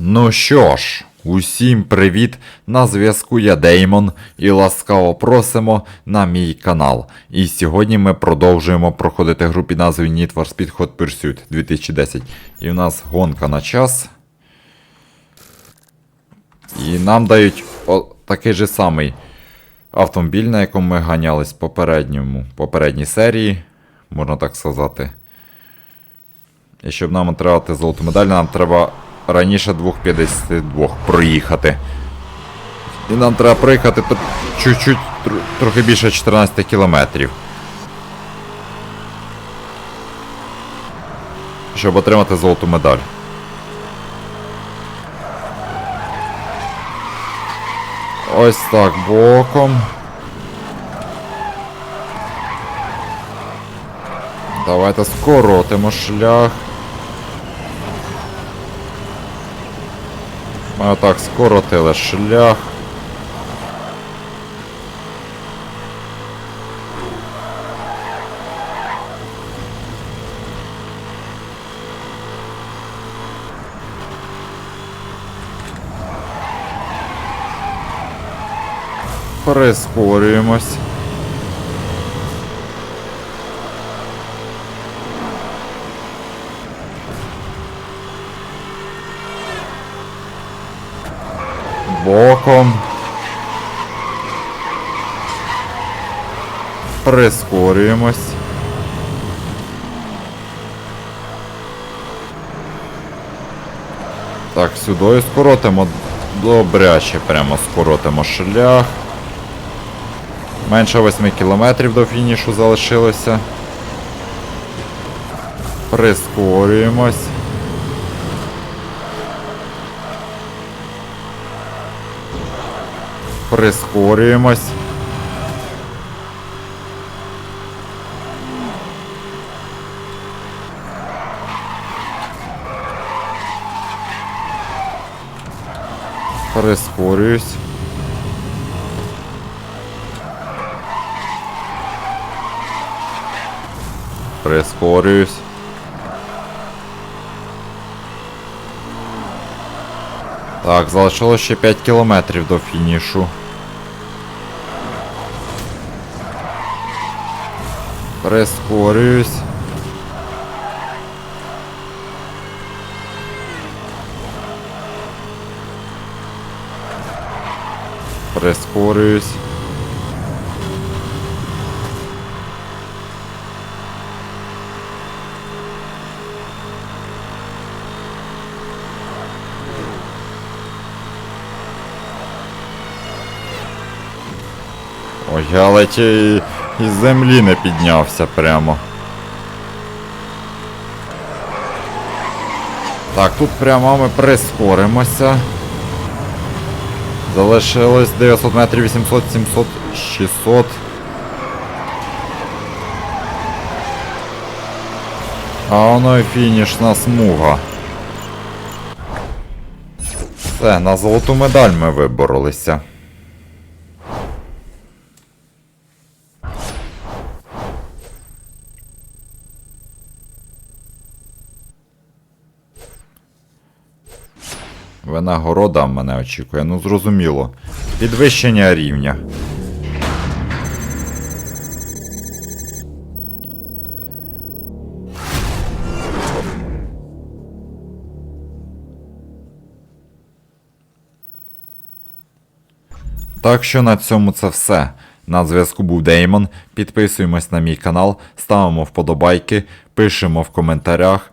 Ну що ж, усім привіт! На зв'язку я Деймон і ласкаво просимо на мій канал. І сьогодні ми продовжуємо проходити гру під назвою Need for Speed Hot Pursuit 2010. І в нас гонка на час. І нам дають такий же самий автомобіль, на якому ми ганялись в попередньому, попередній серії, можна так сказати. І щоб нам отримати золоту медаль, нам треба раніше 2.52 проїхати. І нам треба проїхати чуть-чуть тр- трохи більше 14 кілометрів. Щоб отримати золоту медаль. Ось так боком. Давайте скоротимо шлях. Ми отак скоротили шлях. Прискорюємось. Боком. Прискорюємось. Так, сюди скоротимо добряче, прямо скоротимо шлях. Менше 8 кілометрів до фінішу залишилося. Прискорюємось. Прискорюємось. Прискорююсь. Прискорююсь. Так, залишилось ще 5 кілометрів до фінішу. Прискорююсь. Прискорююсь. Ой, я ледь із землі не піднявся прямо. Так, тут прямо ми прискоримося. Залишилось 900 метрів, 800, 700, 600. А воно і фінішна смуга. Все, на золоту медаль ми виборолися. Винагорода мене очікує, ну зрозуміло. Підвищення рівня. Так що на цьому це все. На зв'язку був Деймон. Підписуємось на мій канал, ставимо вподобайки, пишемо в коментарях.